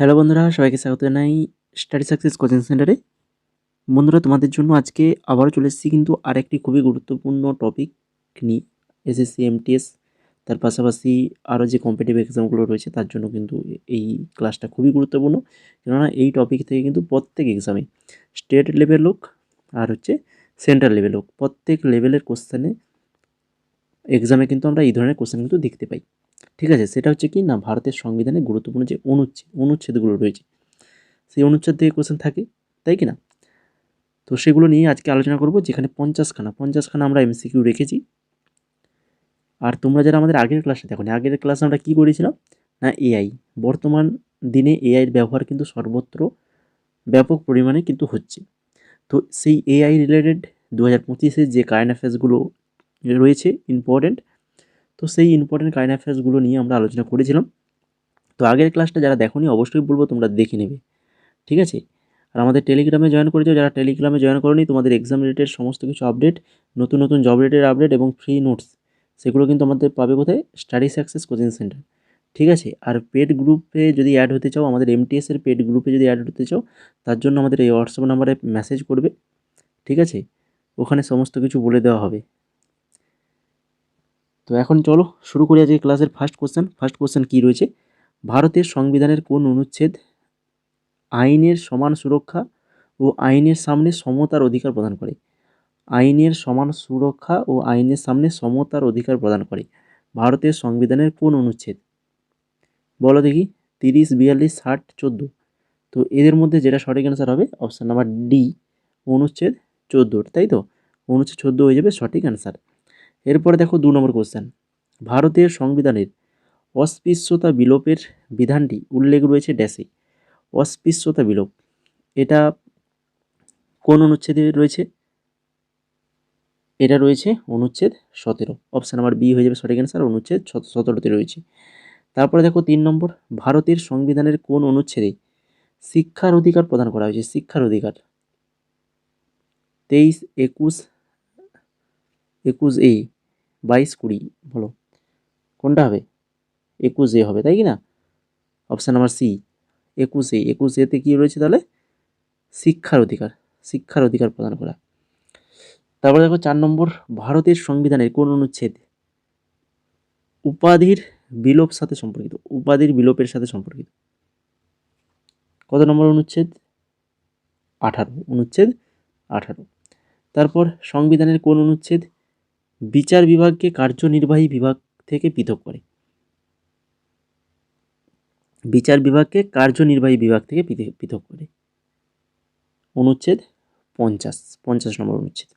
Hello বন্ধুরা, সবাইকে স্বাগত জানাই স্টাডি সাকসেস কোচিং সেন্টারে বন্ধুরা, তোমাদের জন্য আজকে আবারও চলে এসেছি কিন্তু আরেকটি খুবই গুরুত্বপূর্ণ টপিক নিয়ে এসএসসি এমটিএস তার পাশাপাশি আরও যে কম্পিটিভ এক্সামগুলো রয়েছে তার জন্য কিন্তু এই ক্লাসটা খুবই গুরুত্বপূর্ণ। কেননা এই টপিক থেকে কিন্তু প্রত্যেক এক্সামে স্টেট লেভেল হোক আর হচ্ছে সেন্ট্রাল লেভেল হোক, প্রত্যেক লেভেলের কোশ্চেনে এক্সামে কিন্তু আমরা এই ধরনের কোশ্চেন কিন্তু দেখতে পাই। ঠিক আছে? সেটা হচ্ছে কি না, ভারতের সংবিধানে গুরুত্বপূর্ণ যে অনুচ্ছেদ, অনুচ্ছেদগুলো রয়েছে, সেই অনুচ্ছেদ থেকে কোশ্চেন থাকে, তাই কি না? তো সেগুলো নিয়ে আজকে আলোচনা করব, যেখানে পঞ্চাশখানা পঞ্চাশখানা আমরা এমসিকিউ রেখেছি। আর তোমরা যারা আমাদের আগের ক্লাসে দেখো আগের ক্লাসে আমরা কী করেছিলাম? না এআই বর্তমান দিনে এআইয়ের ব্যবহার কিন্তু সর্বত্র ব্যাপক পরিমাণে কিন্তু হচ্ছে। তো সেই এআই রিলেটেড দু হাজার পঁচিশে যে কারেন্ট অ্যাফেয়ার্সগুলো রয়েছে ইম্পর্টেন্ট তো সেই ইম্পর্টেন্ট কারেন্ট অ্যাফেয়ার্সগুলো নিয়ে আমরা আলোচনা করেছিলাম। তো আগের ক্লাসটা যারা দেখোনি অবশ্যই বলব তোমরা দেখে নেবে। ঠিক আছে? আর আমাদের টেলিগ্রামে জয়েন করেছ, যারা টেলিগ্রামে জয়েন করোনি, তোমাদের এক্সাম রিলেটেড সমস্ত কিছু আপডেট নতুন নতুন জব রিলেটেড আপডেট এবং ফ্রি নোটস সেগুলো কিন্তু আমাদের পাবে কোথায়? স্টাডি সাকসেস কোচিং সেন্টার ঠিক আছে? আর পেড গ্রুপে যদি অ্যাড হতে চাও, আমাদের এমটিএসের পেড গ্রুপে যদি অ্যাড হতে চাও, তার জন্য আমাদের এই হোয়াটসঅ্যাপ নাম্বারে মেসেজ করবে। ঠিক আছে? ওখানে সমস্ত কিছু বলে দেওয়া হবে। তো এখন চলো শুরু করি আজকে ক্লাসের ফার্স্ট কোশ্চেন ফার্স্ট কোশ্চেন কী রয়েছে? ভারতের সংবিধানের কোন অনুচ্ছেদ আইনের সমান সুরক্ষা ও আইনের সামনে সমতার অধিকার প্রদান করে? আইনের সমান সুরক্ষা ও আইনের সামনে সমতার অধিকার প্রদান করে। ভারতের সংবিধানের কোন অনুচ্ছেদ? বলো দেখি, তিরিশ, বিয়াল্লিশ, ষাট, চোদ্দ। তো এদের মধ্যে যেটা সঠিক অ্যান্সার হবে অপশান নাম্বার ডি অনুচ্ছেদ চোদ্দোর, তাই তো? অনুচ্ছেদ চোদ্দ হয়ে যাবে সঠিক অ্যান্সার এরপরে দেখো দু নম্বর কোশ্চেন ভারতের সংবিধানের অস্পৃশ্যতা বিলোপের বিধানটি উল্লেখ রয়েছে ড্যাসে অস্পৃশ্যতা বিলোপ, এটা কোন অনুচ্ছেদে রয়েছে? এটা রয়েছে অনুচ্ছেদ সতেরো। অপশান নাম্বার বি হয়ে যাবে সঠিক অ্যান্সার অনুচ্ছেদ সতেরোতে রয়েছে। তারপরে দেখো তিন নম্বর, ভারতের সংবিধানের কোন অনুচ্ছেদে শিক্ষার অধিকার প্রদান করা হয়েছে? শিক্ষার অধিকার। তেইশ, একুশ একুশ এ, বাইশ কুড়ি, বলো। কোনটা হবে? একুশ এ হবে, তাই কি না? অপশান নাম্বার সি একুশ এ। একুশ এতে কী রয়েছে তাহলে? শিক্ষার অধিকার শিক্ষার অধিকার প্রদান করা। তারপরে দেখো চার নম্বর, ভারতের সংবিধানের কোন অনুচ্ছেদ? উপাধির বিলোপ সাথে সম্পর্কিত, উপাধির বিলোপের সাথে সম্পর্কিত। কত নম্বর অনুচ্ছেদ? আঠারো অনুচ্ছেদ আঠারো। তারপর সংবিধানের কোন অনুচ্ছেদ? বিচার বিভাগকে কার্যনির্বাহী বিভাগ থেকে পৃথক করে। বিচার বিভাগকে কার্যনির্বাহী বিভাগ থেকে পৃথক করে। অনুচ্ছেদ পঞ্চাশ পঞ্চাশ নম্বর অনুচ্ছেদ।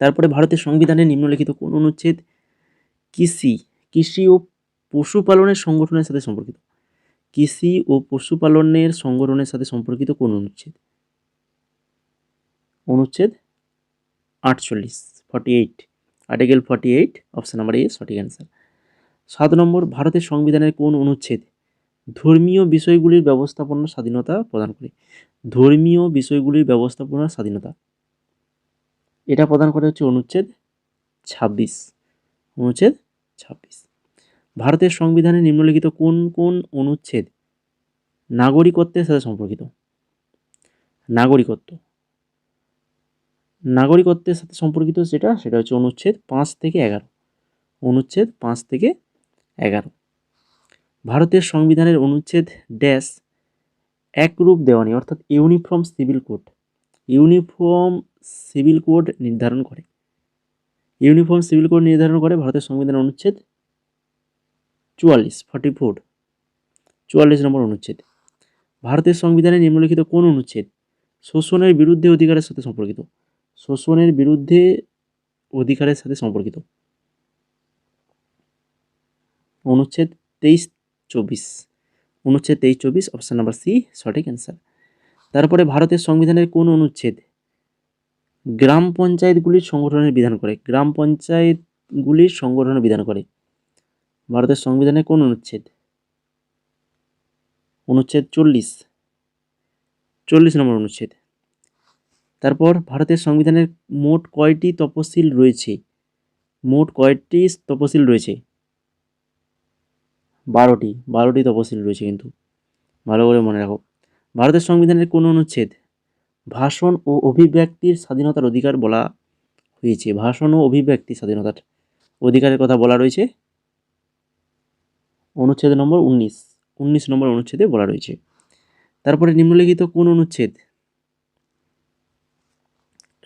তারপরে ভারতের সংবিধানে নিম্নলিখিত কোন অনুচ্ছেদ? কৃষি কৃষি ও পশুপালনের সংগঠনের সাথে সম্পর্কিত। কৃষি ও পশুপালনের সংগঠনের সাথে সম্পর্কিত কোন অনুচ্ছেদ? অনুচ্ছেদ আটচল্লিশ। Forty eight article forty eight option number A সঠিক অ্যান্সার সাত নম্বর, ভারতের সংবিধানের কোন অনুচ্ছেদ ধর্মীয় বিষয়গুলির ব্যবস্থাপনার স্বাধীনতা প্রদান করে? ধর্মীয় বিষয়গুলির ব্যবস্থাপনার স্বাধীনতা। এটা প্রদান করে হচ্ছে অনুচ্ছেদ ছাব্বিশ। অনুচ্ছেদ ছাব্বিশ। ভারতের সংবিধানে নিম্নলিখিত কোন কোন অনুচ্ছেদ নাগরিকত্বের সাথে সম্পর্কিত? নাগরিকত্ব। নাগরিকত্বের সাথে সম্পর্কিত যেটা, সেটা হচ্ছে অনুচ্ছেদ পাঁচ থেকে এগারো। অনুচ্ছেদ পাঁচ থেকে এগারো। ভারতের সংবিধানের অনুচ্ছেদ ড্যাশ একরূপ দেওয়ানি অর্থাৎ uniform civil code. Uniform civil code নির্ধারণ করে। ইউনিফর্ম সিভিল কোড নির্ধারণ করে ভারতের সংবিধানের অনুচ্ছেদ চুয়াল্লিশ, ফর্টি ফোর। চুয়াল্লিশ নম্বর অনুচ্ছেদ। ভারতের সংবিধানে নিম্নলিখিত কোন অনুচ্ছেদ শোষণের বিরুদ্ধে অধিকারের সাথে সম্পর্কিত? শোষণের বিরুদ্ধে অধিকারের সাথে সম্পর্কিত। অনুচ্ছেদ তেইশ চব্বিশ। অনুচ্ছেদ তেইশ চব্বিশ অপশান নাম্বার সি সঠিক অ্যান্সার তারপরে ভারতের সংবিধানের কোন অনুচ্ছেদ? গ্রাম পঞ্চায়েতগুলির সংগঠনের বিধান করে। গ্রাম পঞ্চায়েতগুলির সংগঠনের বিধান করে। ভারতের সংবিধানের কোন অনুচ্ছেদ? অনুচ্ছেদ চল্লিশ। চল্লিশ নম্বর অনুচ্ছেদ। তারপর ভারতের সংবিধানের মোট কয়টি তপশিল রয়েছে? মোট কয়টি তপশিল রয়েছে? বারোটি বারোটি তপশিল রয়েছে কিন্তু। ভালো করে মনে রাখো। ভারতের সংবিধানের কোন অনুচ্ছেদ, ভাষণ ও অভিব্যক্তির স্বাধীনতার অধিকার বলা হয়েছে। ভাষণ ও অভিব্যক্তি স্বাধীনতার অধিকারের কথা বলা রয়েছে। অনুচ্ছেদ নম্বর উনিশ উনিশ নম্বর অনুচ্ছেদে বলা রয়েছে। তারপরে নিম্নলিখিত কোন অনুচ্ছেদ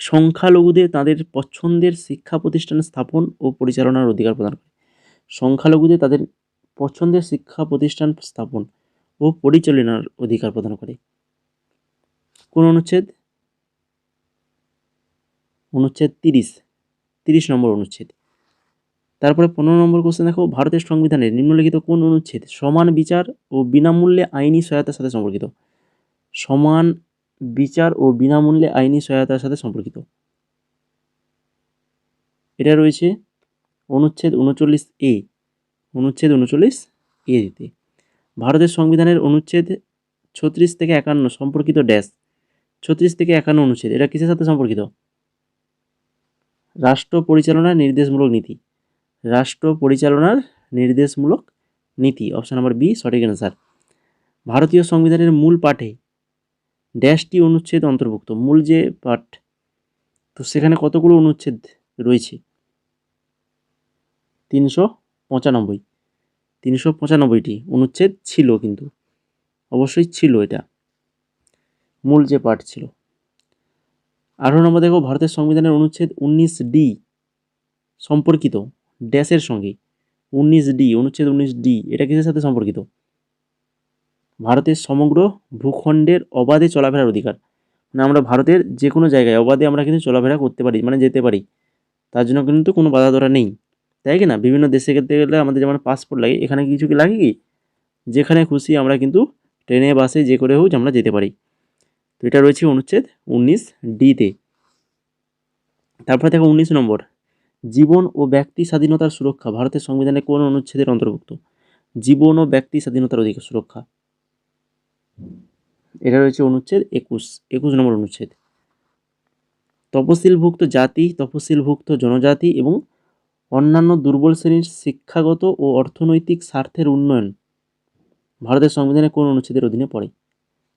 সংখ্যালঘুদের তাদের পছন্দের শিক্ষা প্রতিষ্ঠান স্থাপন ও পরিচালনার অধিকার প্রদান করে। সংখ্যালঘুদের তাদের পছন্দের শিক্ষা প্রতিষ্ঠান স্থাপন ও পরিচালনার অধিকার প্রদান করে। কোন অনুচ্ছেদ? অনুচ্ছেদ তিরিশ। তিরিশ নম্বর অনুচ্ছেদ। তারপরে পনেরো নম্বর কোশ্চেন দেখো, ভারতের সংবিধানের নিম্নলিখিত কোন অনুচ্ছেদ সমান বিচার ও বিনামূল্যে আইনি সহায়তার সাথে সম্পর্কিত? সমান বিচার ও বিনামূল্যে আইনি সহায়তার সাথে সম্পর্কিত। এটা রয়েছে অনুচ্ছেদ উনচল্লিশ এ, অনুচ্ছেদ উনচল্লিশ এ ভারতের সংবিধানের অনুচ্ছেদ ছত্রিশ থেকে একান্ন সম্পর্কিত ড্যাশ, ছত্রিশ থেকে একান্ন অনুচ্ছেদ, এটা কিসের সাথে সম্পর্কিত? রাষ্ট্র পরিচালনার নির্দেশমূলক নীতি। রাষ্ট্র পরিচালনার নির্দেশমূলক নীতি, অপশন নাম্বার বি, সঠিক অ্যান্সার। ভারতীয় সংবিধানের মূল পাঠে ড্যাশটি অনুচ্ছেদ অন্তর্ভুক্ত, মূল যে পাঠ। তো সেখানে কতগুলো অনুচ্ছেদ রয়েছে? তিনশো পঁচানব্বই। তিনশো পঁচানব্বইটি অনুচ্ছেদ ছিল কিন্তু, অবশ্যই ছিল এটা। মূল যে পাঠ ছিল। আঠারো নম্বর দেখো, ভারতের সংবিধানের অনুচ্ছেদ উনিশ ডি সম্পর্কিত, ড্যাশের সঙ্গে। উনিশ ডি, অনুচ্ছেদ উনিশ ডি, এটা কিসের সাথে সম্পর্কিত? ভারতের সমগ্র ভূখণ্ডের অবাধে চলাফেরার অধিকার। মানে আমরা ভারতের যে কোনো জায়গায় অবাধে আমরা কিন্তু চলাফেরা করতে পারি মানে যেতে পারি। তার জন্য কিন্তু কোনো বাধা ধরা নেই। তাই কি না? বিভিন্ন দেশে যেতে গেলে আমাদের যেমন পাসপোর্ট লাগে, এখানে কিছু কি লাগে কি? যেখানে খুশি আমরা কিন্তু ট্রেনে, বাসে যে করে হোক আমরা যেতে পারি। তো এটা রয়েছে অনুচ্ছেদ উনিশ ডিতে তারপরে দেখো উনিশ নম্বর। জীবন ও ব্যক্তি স্বাধীনতার সুরক্ষা। ভারতের সংবিধানে কোন অনুচ্ছেদের অন্তর্ভুক্ত? জীবন ও ব্যক্তি স্বাধীনতার অধিকার সুরক্ষা। এটা রয়েছে অনুচ্ছেদ একুশ একুশ নম্বর অনুচ্ছেদ। তপশিলভুক্ত জাতি তপশিলভুক্ত জনজাতি এবং অন্যান্য দুর্বল শ্রেণির শিক্ষাগত ও অর্থনৈতিক স্বার্থের উন্নয়ন ভারতের সংবিধানে কোন অনুচ্ছেদের অধীনে পড়ে?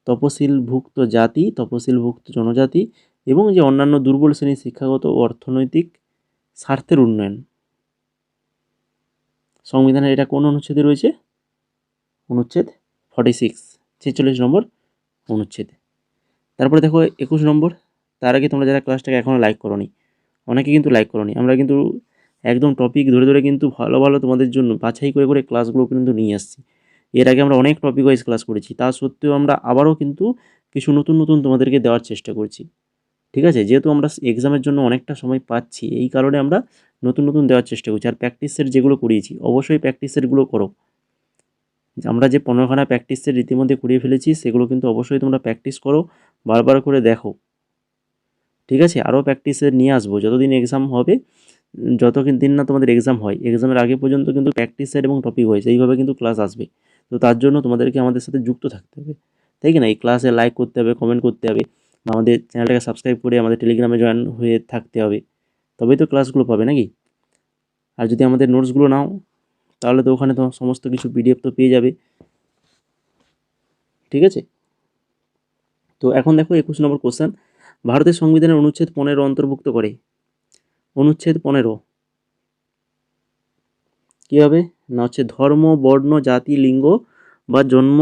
তপশিলভুক্ত জাতি তপশিলভুক্ত জনজাতি এবং যে অন্যান্য দুর্বল শ্রেণির শিক্ষাগত ও অর্থনৈতিক স্বার্থের উন্নয়ন। সংবিধানের এটা কোন অনুচ্ছেদে রয়েছে? অনুচ্ছেদ ফর্টি সিক্স ছেচল্লিশ নম্বর অনুচ্ছেদ। তারপরে দেখো একুশ নম্বর, তার আগে তোমরা যারা ক্লাসটাকে এখনও লাইক করোনি, অনেকে কিন্তু লাইক করোনি, আমরা কিন্তু একদম টপিক ধরে ধরে কিন্তু ভালো ভালো তোমাদের জন্য বাছাই করে করে ক্লাসগুলো কিন্তু নিয়ে আসছি। এর আগে আমরা অনেক টপিক ওয়াইজ ক্লাস করেছি, তা সত্ত্বেও আমরা আবারও কিন্তু কিছু নতুন নতুন তোমাদেরকে দেওয়ার চেষ্টা করছি। ঠিক আছে? যেহেতু আমরা এক্সামের জন্য অনেকটা সময় পাচ্ছি, এই কারণে আমরা নতুন নতুন দেওয়ার চেষ্টা করছি। আর প্র্যাকটিসের যেগুলো করিয়েছি, অবশ্যই প্র্যাকটিসেরগুলো করো। আমরা যে পনেরোখানা প্র্যাকটিস সেট রীতিমধ্যে করিয়ে ফেলেছি, সেগুলো কিন্তু অবশ্যই তোমরা প্র্যাকটিস করো, বারবার করে দেখো। ঠিক আছে? আরও প্র্যাকটিস সেট নিয়ে আসব। যতদিন এক্সাম হবে, যত দিন না তোমাদের এক্সাম হয় এক্সামের আগে পর্যন্ত কিন্তু প্র্যাকটিস সেট এবং টপিক হয় সেইভাবে কিন্তু ক্লাস আসবে। তো তার জন্য তোমাদেরকে আমাদের সাথে যুক্ত থাকতে হবে। তাই কি না? এই ক্লাসে লাইক করতে হবে কমেন্ট করতে হবে আমাদের চ্যানেলটাকে সাবস্ক্রাইব করে আমাদের টেলিগ্রামে জয়েন হয়ে থাকতে হবে। তবেই তো ক্লাসগুলো পাবে নাকি? আর যদি আমাদের নোটসগুলো নাও তাহলে তো ওখানে তোমার সমস্ত কিছু পিডিএফ তো পেয়ে যাবে। ঠিক আছে? তো এখন দেখো একুশ নম্বর কোশ্চেন ভারতের সংবিধানের অনুচ্ছেদ পনেরো অন্তর্ভুক্ত করে। অনুচ্ছেদ পনেরো। কী হবে? না হচ্ছে ধর্ম, বর্ণ, জাতি, লিঙ্গ বা জন্ম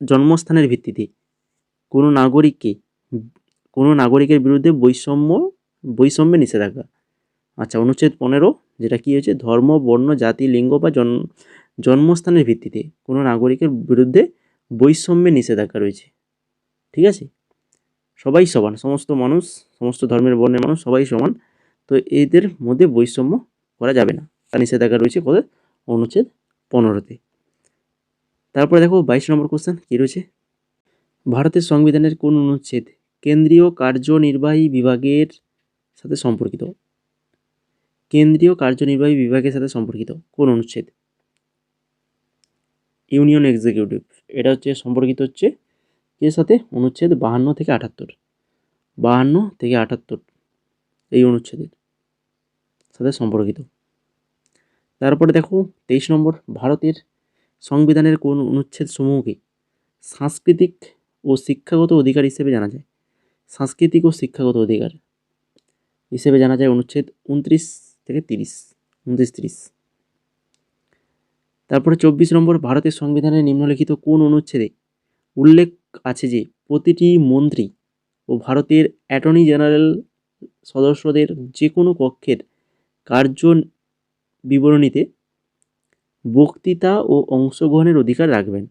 জন্মস্থানের ভিত্তিতে। কোনো নাগরিককে, কোনো নাগরিকের বিরুদ্ধে বৈষম্য বৈষম্যে নিষেধাজ্ঞা। আচ্ছা অনুচ্ছেদ পনেরো। যেটা কী হয়েছে? ধর্ম, বর্ণ, জাতি, লিঙ্গ বা জন, জন্মস্থানের ভিত্তিতে কোনো নাগরিকের বিরুদ্ধে বৈষম্যে নিষেধাজ্ঞা রয়েছে। ঠিক আছে? সবাই সমান, সমস্ত মানুষ, সমস্ত ধর্মের বর্ণের মানুষ সবাই সমান। তো এদের মধ্যে বৈষম্য করা যাবে না। তা নিষেধাজ্ঞা রয়েছে কোথায় অনুচ্ছেদ পনেরোতে। তারপরে দেখো বাইশ নম্বর কোশ্চেন কী রয়েছে? ভারতের সংবিধানের কোন অনুচ্ছেদ কেন্দ্রীয় কার্যনির্বাহী বিভাগের সাথে সম্পর্কিত? কেন্দ্রীয় কার্যনির্বাহী বিভাগের সাথে সম্পর্কিত। কোন অনুচ্ছেদ? Union executive. এটা হচ্ছে, সম্পর্কিত হচ্ছে এর সাথে অনুচ্ছেদ বাহান্ন থেকে আটাত্তর। বাহান্ন থেকে আটাত্তর এই অনুচ্ছেদের সাথে সম্পর্কিত। তারপরে দেখো, তেইশ নম্বর, ভারতের সংবিধানের কোন অনুচ্ছেদ সমূহকে সাংস্কৃতিক ও শিক্ষাগত অধিকার হিসেবে জানা যায়? সাংস্কৃতিক ও শিক্ষাগত অধিকার হিসেবে জানা যায় অনুচ্ছেদ উনত্রিশ থেকে তিরিশ, উনত্রিশ, তিরিশ। তারপরে চব্বিশ নম্বর ভারতের সংবিধানের নিম্নলিখিত কোন অনুচ্ছেদে উল্লেখ আছে যে প্রতিটি মন্ত্রী ও ভারতের অ্যাটর্নি জেনারেল সদস্যদের যে কোনো কক্ষের কার্য বিবরণীতে বক্তৃতা ও অংশগ্রহণের অধিকার রাখবেন।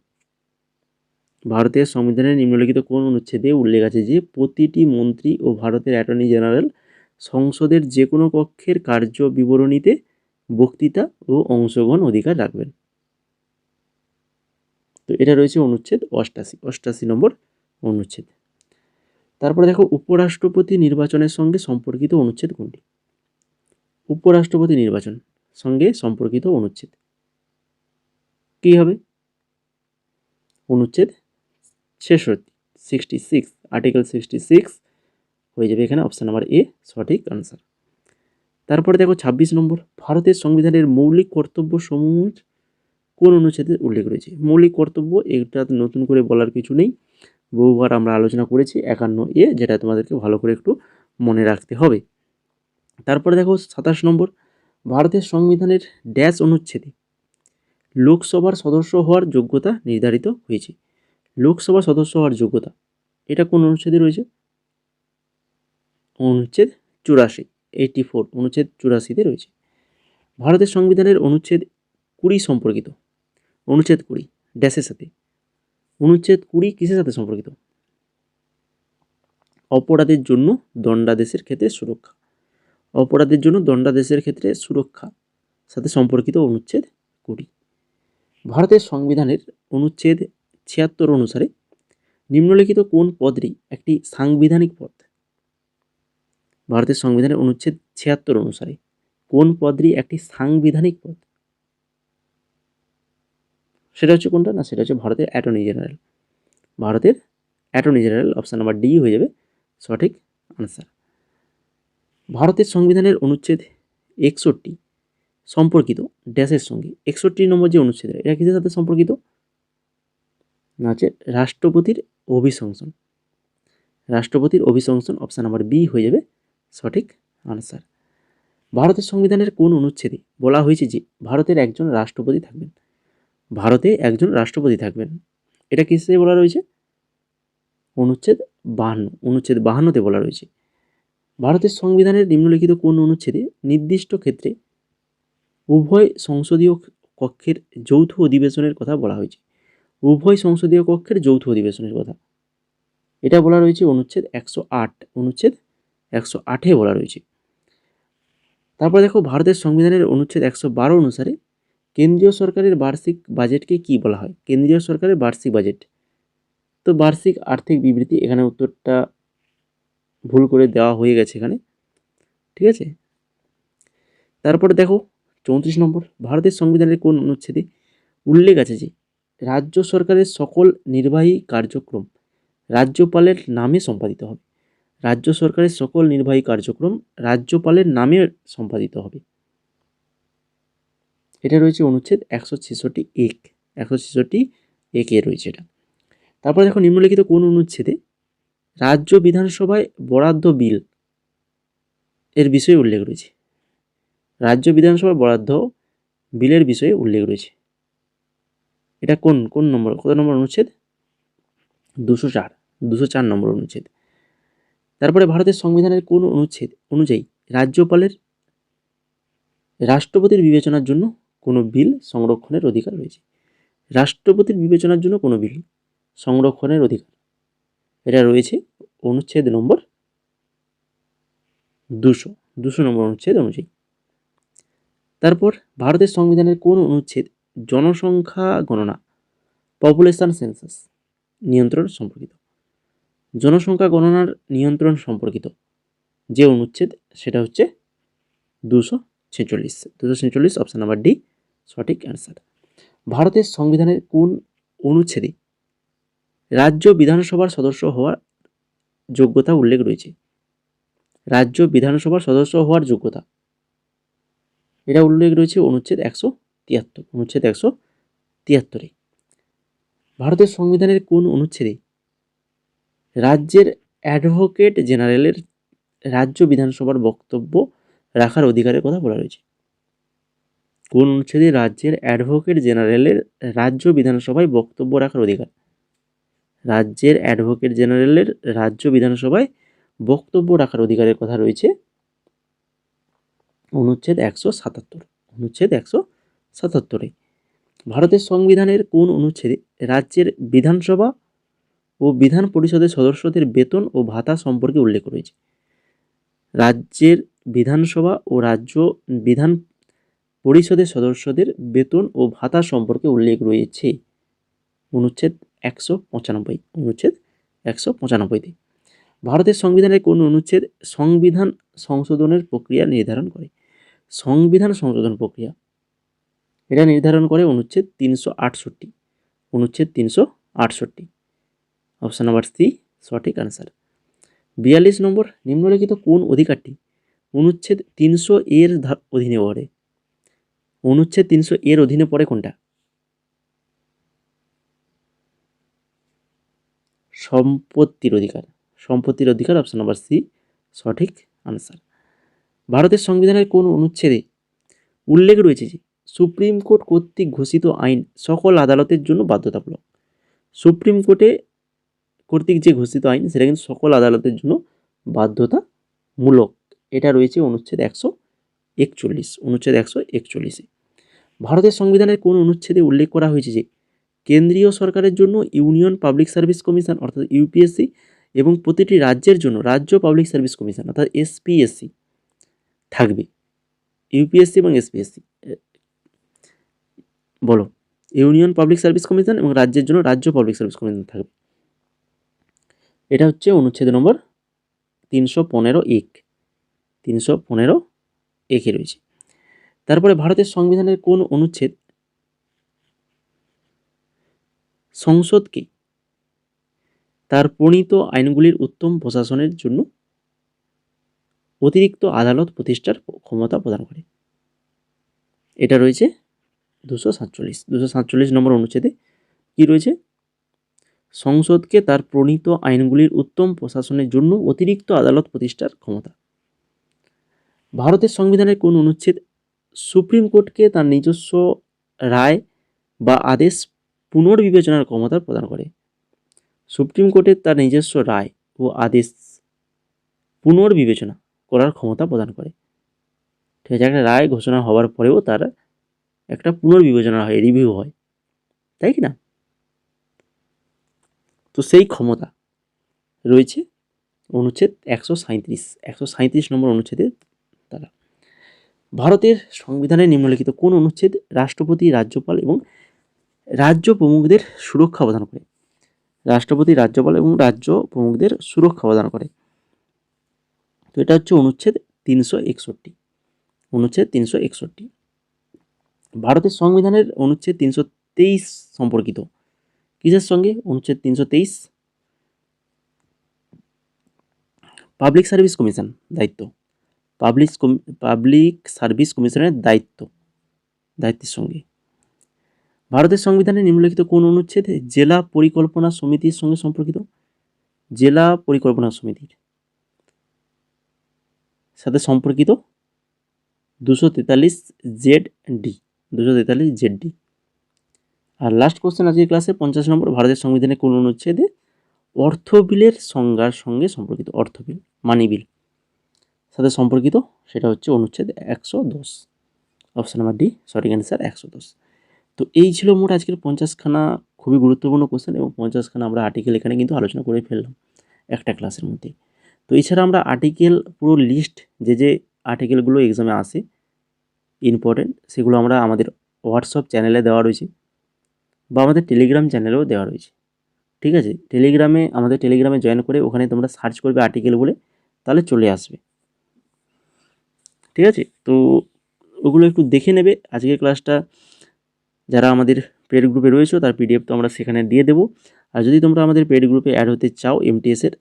ভারতের সংবিধানের নিম্নলিখিত কোন অনুচ্ছেদে উল্লেখ আছে যে প্রতিটি মন্ত্রী ও ভারতের অ্যাটর্নি জেনারেল সংসদের যে কোনো কক্ষের কার্য বিবরণীতে বক্তৃতা ও অংশগ্রহণ অধিকার রাখবেন। তো এটা রয়েছে অনুচ্ছেদ অষ্টাশি অষ্টাশি নম্বর অনুচ্ছেদ। তারপরে দেখো, উপরাষ্ট্রপতি নির্বাচনের সঙ্গে সম্পর্কিত অনুচ্ছেদ কোনটি? উপরাষ্ট্রপতি নির্বাচন সঙ্গে সম্পর্কিত অনুচ্ছেদ। কী হবে? অনুচ্ছেদ ছেষট্টি sixty six article sixty six হয়ে যাবে এখানে অপশান নাম্বার এ সঠিক আনসার তারপরে দেখো ছাব্বিশ নম্বর, ভারতের সংবিধানের মৌলিক কর্তব্য সমূহ কোন অনুচ্ছেদে উল্লেখ রয়েছে? মৌলিক কর্তব্য, এটা নতুন করে বলার কিছু নেই। বহুবার আমরা আলোচনা করেছি, একান্ন এ যেটা তোমাদেরকে ভালো করে একটু মনে রাখতে হবে। তারপরে দেখো সাতাশ নম্বর, ভারতের সংবিধানের ড্যাশ অনুচ্ছেদে লোকসভার সদস্য হওয়ার যোগ্যতা নির্ধারিত হয়েছে। লোকসভা সদস্য হওয়ার যোগ্যতা, এটা কোন অনুচ্ছেদে রয়েছে? অনুচ্ছেদ চুরাশি এইটি ফোর অনুচ্ছেদ চুরাশিতে রয়েছে। ভারতের সংবিধানের অনুচ্ছেদ কুড়ি সম্পর্কিত। অনুচ্ছেদ কুড়ি, ড্যাশের সাথে। অনুচ্ছেদ কুড়ি কিসের সাথে সম্পর্কিত? অপরাধের জন্য দণ্ডাদেশের ক্ষেত্রে সুরক্ষা। অপরাধের জন্য দণ্ডাদেশের ক্ষেত্রে সুরক্ষা। সাথে সম্পর্কিত অনুচ্ছেদ কুড়ি। ভারতের সংবিধানের অনুচ্ছেদ ছিয়াত্তর অনুসারে নিম্নলিখিত কোন পদটি একটি সাংবিধানিক পদ? ভারতের সংবিধানের অনুচ্ছেদ ছিয়াত্তর অনুসারে কোন পদটি একটি সাংবিধানিক পদ? সেটা হচ্ছে কোনটা? না, সেটা হচ্ছে ভারতের অ্যাটর্নি জেনারেল। ভারতের attorney general option number D হয়ে যাবে সঠিক আনসার। ভারতের সংবিধানের অনুচ্ছেদ একষট্টি সম্পর্কিত ড্যাশের সঙ্গে, একষট্টি নম্বর যে অনুচ্ছেদ, এটা কিসের সাথে সম্পর্কিত? না, হচ্ছে রাষ্ট্রপতির অভিশংসন। রাষ্ট্রপতির অভিশংসন অপশান নাম্বার বি হয়ে যাবে সঠিক? আনসার ভারতের সংবিধানের কোন অনুচ্ছেদে বলা হয়েছে যে ভারতের একজন রাষ্ট্রপতি থাকবেন? ভারতে একজন রাষ্ট্রপতি থাকবেন। এটা কিসে বলা রয়েছে? অনুচ্ছেদ বাহান্ন, অনুচ্ছেদ বাহান্নতে বলা রয়েছে। ভারতের সংবিধানের নিম্নলিখিত কোন অনুচ্ছেদে নির্দিষ্ট ক্ষেত্রে উভয় সংসদীয় কক্ষের যৌথ অধিবেশনের কথা বলা হয়েছে? উভয় সংসদীয় কক্ষের যৌথ অধিবেশনের কথা। এটা বলা রয়েছে অনুচ্ছেদ একশো আট, অনুচ্ছেদ একশো আটে বলা রয়েছে। তারপর দেখো, ভারতের সংবিধানের অনুচ্ছেদ একশো বারো অনুসারে কেন্দ্রীয় সরকারের বার্ষিক বাজেটকে কি বলা হয়? কেন্দ্রীয় সরকারের বার্ষিক বাজেট। তো বার্ষিক আর্থিক বিবৃতি, এখানে উত্তরটা ভুল করে দেওয়া হয়ে গেছে এখানে। ঠিক আছে? তারপরে দেখো, চৌত্রিশ নম্বর, ভারতের সংবিধানের কোন অনুচ্ছেদে উল্লেখ আছে যে, রাজ্য সরকারের সকল নির্বাহী কার্যক্রম রাজ্যপালের নামে সম্পাদিত হবে? রাজ্য সরকারের সকল নির্বাহী কার্যক্রম রাজ্যপালের নামে সম্পাদিত হবে। এটা রয়েছে অনুচ্ছেদ একশো ছেষট্টি এক। একশো ছেষট্টি একে রয়েছে এটা। তারপর দেখো নিম্নলিখিত কোন অনুচ্ছেদে রাজ্য বিধানসভায় বরাদ্দ বিল এর বিষয়ে উল্লেখ রয়েছে? রাজ্য বিধানসভায় বরাদ্দ বিলের বিষয়ে উল্লেখ রয়েছে। এটা কোন কোন নম্বর, কত নম্বর অনুচ্ছেদ? দুশো চার দুশো চার নম্বর অনুচ্ছেদ। তারপরে ভারতের সংবিধানের কোন অনুচ্ছেদ অনুযায়ী রাজ্যপালের রাষ্ট্রপতির বিবেচনার জন্য কোনো বিল সংরক্ষণের অধিকার রয়েছে। রাষ্ট্রপতির বিবেচনার জন্য কোনো বিল সংরক্ষণের অধিকার। এটা রয়েছে অনুচ্ছেদ নম্বর দুশো দুশো নম্বর অনুচ্ছেদ অনুযায়ী। তারপর ভারতের সংবিধানের কোন অনুচ্ছেদ জনসংখ্যা গণনা পপুলেশন সেন্সাস নিয়ন্ত্রণ সম্পর্কিত? জনসংখ্যা গণনার নিয়ন্ত্রণ সম্পর্কিত যে অনুচ্ছেদ, সেটা হচ্ছে দুশো ছেচল্লিশ। দুশো ছেচল্লিশ অপশান নাম্বার ডি সঠিক অ্যান্সার ভারতের সংবিধানের কোন অনুচ্ছেদে রাজ্য বিধানসভার সদস্য হওয়ার যোগ্যতা উল্লেখ রয়েছে? রাজ্য বিধানসভার সদস্য হওয়ার যোগ্যতা। এটা উল্লেখ রয়েছে অনুচ্ছেদ একশো তিয়াত্তর, অনুচ্ছেদ একশো তিয়াত্তরে। ভারতের সংবিধানের কোন অনুচ্ছেদে রাজ্যের অ্যাডভোকেট জেনারেলের রাজ্য বিধানসভার বক্তব্য রাখার অধিকারের কথা বলা রয়েছে কোন অনুচ্ছেদে রাজ্যের অ্যাডভোকেট জেনারেলের রাজ্য বিধানসভায় বক্তব্য রাখার অধিকার? রাজ্যের অ্যাডভোকেট জেনারেলের রাজ্য বিধানসভায় বক্তব্য রাখার অধিকারের কথা রয়েছে। অনুচ্ছেদ একশো সাতাত্তর। অনুচ্ছেদ একশো সাতাত্তরে ভারতের সংবিধানের কোন অনুচ্ছেদে রাজ্যের বিধানসভা ও বিধান পরিষদের সদস্যদের বেতন ও ভাতা সম্পর্কে উল্লেখ রয়েছে। রাজ্যের বিধানসভা ও রাজ্য বিধান পরিষদের সদস্যদের বেতন ও ভাতা সম্পর্কে উল্লেখ রয়েছে। অনুচ্ছেদ একশো পঁচানব্বই, অনুচ্ছেদ একশো পঁচানব্বইতে। ভারতের সংবিধানের কোন অনুচ্ছেদ সংবিধান সংশোধনের প্রক্রিয়া নির্ধারণ করে? সংবিধান সংশোধন প্রক্রিয়া। এটা নির্ধারণ করে অনুচ্ছেদ তিনশো আটষট্টি, অনুচ্ছেদ তিনশো আটষট্টি। অপশান নাম্বার সি সঠিক আনসার বিয়াল্লিশ নম্বর, নিম্নলিখিত কোন অধিকারটি অনুচ্ছেদ তিনশো এর অধীনে পড়ে? অনুচ্ছেদ তিনশো এর অধীনে পড়ে কোনটা? সম্পত্তির অধিকার। সম্পত্তির অধিকার অপশন নাম্বার সি সঠিক আনসার ভারতের সংবিধানের কোন অনুচ্ছেদে উল্লেখ রয়েছে যে, সুপ্রিম কোর্ট কর্তৃক ঘোষিত আইন সকল আদালতের জন্য বাধ্যতামূলক? সুপ্রিম কোর্টে কর্তৃক যে ঘোষিত আইন, সেটা কিন্তু সকল আদালতের জন্য বাধ্যতামূলক। এটা রয়েছে অনুচ্ছেদ একশো একচল্লিশ, অনুচ্ছেদ একশো একচল্লিশে। ভারতের সংবিধানের কোন অনুচ্ছেদে উল্লেখ করা হয়েছে যে, কেন্দ্রীয় সরকারের জন্য ইউনিয়ন পাবলিক সার্ভিস কমিশন, অর্থাৎ ইউপিএসসি, এবং প্রতিটি রাজ্যের জন্য রাজ্য পাবলিক সার্ভিস কমিশন, অর্থাৎ এসপিএসসি, থাকবে। ইউপিএসসি এবং এসপিএসসি বলো। ইউনিয়ন পাবলিক সার্ভিস কমিশন এবং রাজ্যের জন্য রাজ্য পাবলিক সার্ভিস কমিশন থাকবে। এটা হচ্ছে অনুচ্ছেদ নম্বর তিনশো পনেরো এক। তিনশো পনেরো একে রয়েছে। তারপরে ভারতের সংবিধানের কোন অনুচ্ছেদ সংসদকে তার প্রণীত আইনগুলির উত্তম প্রশাসনের জন্য অতিরিক্ত আদালত প্রতিষ্ঠার ক্ষমতা প্রদান করে? এটা রয়েছে দুশো সাতচল্লিশ। দুশো সাতচল্লিশ নম্বর অনুচ্ছেদে কি রয়েছে? সংসদকে তার প্রণীত আইনগুলির উত্তম প্রশাসনের জন্য অতিরিক্ত আদালত প্রতিষ্ঠার ক্ষমতা। ভারতের সংবিধানের কোন অনুচ্ছেদ সুপ্রিম কোর্টকে তার নিজস্ব রায় বা আদেশ পুনর্বিবেচনার ক্ষমতা প্রদান করে। সুপ্রিম কোর্টের তার নিজস্ব রায় ও আদেশ পুনর্বিবেচনা করার ক্ষমতা প্রদান করে। ঠিক আছে, একটা রায় ঘোষণা হওয়ার পরেও তার একটা পুনর্বিবেচনা হয় রিভিউ হয়। তাই কি না? তো সেই ক্ষমতা রয়েছে অনুচ্ছেদ একশো সাঁইত্রিশ একশো সাঁইত্রিশ নম্বর অনুচ্ছেদের দ্বারা ভারতের সংবিধানে নিম্নলিখিত কোন অনুচ্ছেদ রাষ্ট্রপতি, রাজ্যপাল এবং রাজ্য প্রমুখদের সুরক্ষা প্রদান করে? রাষ্ট্রপতি, রাজ্যপাল এবং রাজ্য প্রমুখদের সুরক্ষা প্রদান করে। তো এটা হচ্ছে অনুচ্ছেদ তিনশো একষট্টি, অনুচ্ছেদ তিনশো একষট্টি। ভারতের সংবিধানের অনুচ্ছেদ তিনশো তেইশ সম্পর্কিত কিসের সঙ্গে? অনুচ্ছেদ তিনশো তেইশ। পাবলিক সার্ভিস কমিশন দায়িত্ব। পাবলিক পাবলিক সার্ভিস কমিশনের দায়িত্ব। দায়িত্বের সঙ্গে। ভারতের সংবিধানে নিম্নলিখিত কোন অনুচ্ছেদ জেলা পরিকল্পনা সমিতির সঙ্গে সম্পর্কিত? জেলা পরিকল্পনা সমিতির। সাথে সম্পর্কিত? দুশো তেতাল্লিশ জেড ডি দুশো তেতাল্লিশ জেড ডি আর লাস্ট কোশ্চেন আজকের ক্লাসে পঞ্চাশ নম্বর, ভারতের সংবিধানে কোন অনুচ্ছেদে অর্থ বিলের সংজ্ঞার সঙ্গে সম্পর্কিত অর্থ বিল মানি বিল সাথে সম্পর্কিত, সেটা হচ্ছে অনুচ্ছেদ একশো দশ। অপশান নাম্বার ডি সঠিক অ্যান্সার একশো দশ। তো এই ছিল মোট আজকের পঞ্চাশখানা খুবই গুরুত্বপূর্ণ কোশ্চেন এবং পঞ্চাশখানা আমরা আর্টিকেল এখানে কিন্তু আলোচনা করে ফেললাম একটা ক্লাসের মধ্যে তো এছাড়া আমরা আর্টিকেল পুরো লিস্ট যে যে আর্টিকেলগুলো এক্সামে আসে ইম্পর্টেন্ট সেগুলো আমরা আমাদের হোয়াটসঅ্যাপ চ্যানেলে দেওয়া রয়েছে। বা আমাদের টেলিগ্রাম চ্যানেলেও দেওয়া রয়েছে। ঠিক আছে? টেলিগ্রামে আমাদের টেলিগ্রামে জয়েন করে ওখানে তোমরা সার্চ করবে আর্টিকেল বলে, তাহলে চলে আসবে। ঠিক আছে? তো ওগুলো একটু দেখে নেবে। আজকের ক্লাসটা যারা আমাদের পেড গ্রুপে রয়েছে, তার পিডিএফ তো আমরা সেখানে দিয়ে দেবো। আর যদি তোমরা আমাদের পেড গ্রুপে অ্যাড হতে চাও এমটিএসের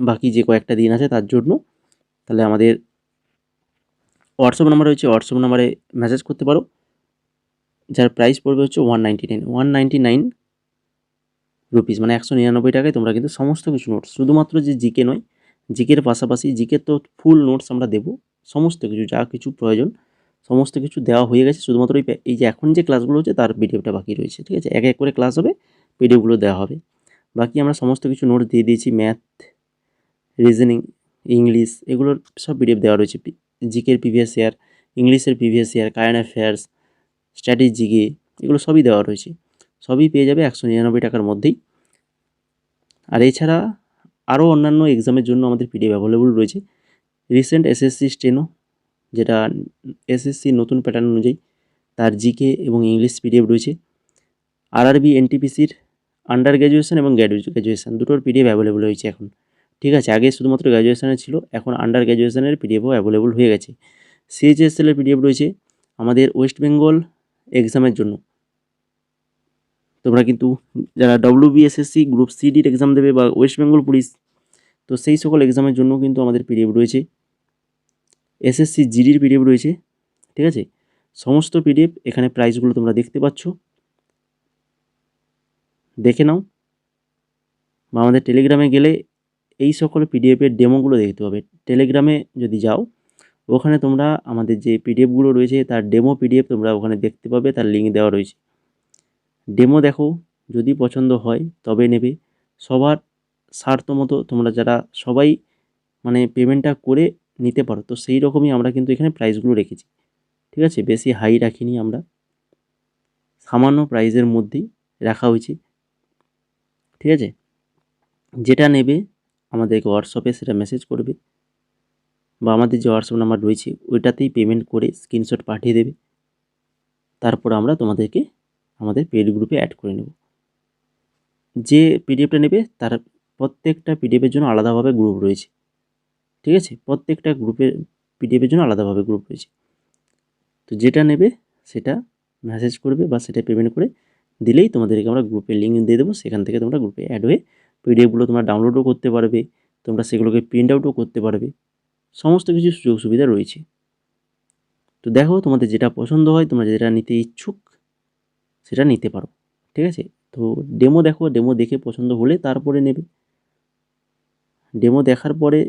বাকি যে কয়েকটা দিন আছে তার জন্য, তাহলে আমাদের হোয়াটসঅ্যাপ নাম্বার রয়েছে হোয়াটসঅ্যাপ নাম্বারে মেসেজ করতে পারো। যার প্রাইস পড়বে হচ্ছে one ninety nine one ninety nine rupees মানে একশো নিরানব্বই টাকায় তোমরা কিন্তু সমস্ত কিছু নোটস শুধুমাত্র যে জিকে নয় জিকের পাশাপাশি জিকে তো ফুল নোটস আমরা দেবো, সমস্ত কিছু, যা কিছু প্রয়োজন, সমস্ত কিছু দেওয়া হয়ে গেছে, শুধুমাত্র এই যে এখন যে ক্লাসগুলো হচ্ছে, তার পিডিএফটা বাকি রয়েছে, ঠিক আছে? এক এক করে ক্লাস হবে পিডিএফগুলো দেওয়া হবে। বাকি আমরা সমস্ত কিছু নোট দিয়ে দিয়েছি ম্যাথ রিজনিং ইংলিশ এগুলোর সব পিডিএফ দেওয়া রয়েছে জিকের প্রিভিয়াস ইয়ার ইংলিশের প্রিভিয়াস ইয়ার কারেন্ট অ্যাফেয়ার্স স্ট্র্যাটেজিকে এগুলো সবই দেওয়া রয়েছে। সবই পেয়ে যাবে একশো নিরানব্বই টাকার মধ্যেই। আর এছাড়া আরও অন্যান্য এক্সামের জন্য আমাদের পিডিএফ অ্যাভেলেবল রয়েছে। রিসেন্ট এসএসসি স্টেনো যেটা এসএসসি নতুন প্যাটার্ন অনুযায়ী তার জিকে এবং ইংলিশ পিডিএফ রয়েছে। আরআরবি এনটিপিসির আন্ডার গ্র্যাজুয়েশন এবং গ্র্যাজুয়েশন দুটোর পিডিএফ অ্যাভেলেবল হয়েছে এখন। ঠিক আছে, আগে শুধুমাত্র গ্র্যাজুয়েশনের ছিল, এখন আন্ডার গ্র্যাজুয়েশনের পিডিএফও অ্যাভেলেবল হয়ে গেছে। সিএইচএসএল এর পিডিএফ রয়েছে। আমাদের ওয়েস্ট বেঙ্গল এক্সামের জন্য। তোমরা কিন্তু যারা ডব্লিউ বিএসএসসি গ্রুপ সিডির এক্সাম দেবে বা ওয়েস্ট বেঙ্গল পুলিশ তো সেই সকল এক্সামের জন্য কিন্তু আমাদের পিডিএফ রয়েছে। এসএসসি জিডির পিডিএফ রয়েছে, ঠিক আছে? সমস্ত পিডিএফ এখানে প্রাইসগুলো তোমরা দেখতে পাচ্ছ। দেখে নাও। বা আমাদের টেলিগ্রামে গেলে এই সকল পিডিএফের ডেমোগুলো দেখতে পাবে। টেলিগ্রামে যদি যাও ওখানে তোমরা আমাদের যে পিডিএফগুলো রয়েছে, তার ডেমো পিডিএফ তোমরা ওখানে দেখতে পাবে, তার লিঙ্ক দেওয়া রয়েছে। ডেমো দেখো, যদি পছন্দ হয় তবে নেবে। সবার স্বার্থ মতো তোমরা যারা সবাই মানে পেমেন্টটা করে নিতে পারো, তো সেই রকমই আমরা কিন্তু এখানে প্রাইসগুলো রেখেছি। ঠিক আছে? বেশি হাই রাখিনি আমরা। সামান্য প্রাইজের মধ্যেই রাখা হয়েছে। ঠিক আছে? যেটা নেবে আমাদেরকে হোয়াটসঅ্যাপে সেটা মেসেজ করবে। বা আমাদের যে হোয়াটসঅ্যাপ নাম্বার রয়েছে, ওইটাতেই পেমেন্ট করে স্ক্রিনশট পাঠিয়ে দেবে। তারপর আমরা তোমাদেরকে আমাদের পেড গ্রুপে অ্যাড করে নেব। যে পিডিএফটা নেবে, তার প্রত্যেকটা পিডিএফের জন্য আলাদাভাবে গ্রুপ রয়েছে। ঠিক আছে? প্রত্যেকটা গ্রুপের পিডিএফের জন্য আলাদাভাবে গ্রুপ রয়েছে। তো যেটা নেবে, সেটা মেসেজ করবে বা সেটা পেমেন্ট করে দিলেই তোমাদেরকে আমরা গ্রুপের লিঙ্ক দিয়ে দেবো। সেখান থেকে তোমরা গ্রুপে অ্যাড হয়ে পিডিএফগুলো তোমরা ডাউনলোডও করতে পারবে, তোমরা সেগুলোকে প্রিন্ট আউটও করতে পারবে। সমস্ত কিছু সুযোগ সুবিধা রয়েছে। তো দেখো তোমাদের যেটা পছন্দ হয়, তোমরা যেটা নিতে ইচ্ছুক, সেটা নিতে পারো, ঠিক আছে? তো ডেমো দেখো ডেমো দেখে পছন্দ হলে তারপরে নেবে। ডেমো দেখার পরে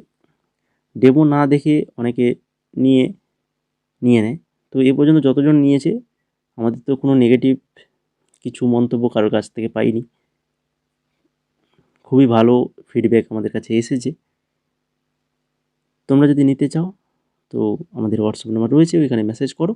ডেমো না দেখে অনেকে নিয়ে নিয়ে নেয়। তো এ পর্যন্ত যতজন নিয়েছে, আমাদের তো কোনো নেগেটিভ কিছু মন্তব্য কারোর কাছ থেকে পাইনি। খুবই ভালো ফিডব্যাক আমাদের কাছে এসেছে। তোমরা যদি নিতে চাও তো আমাদের হোয়াটসঅ্যাপ নাম্বার রয়েছে ওইখানে মেসেজ করো।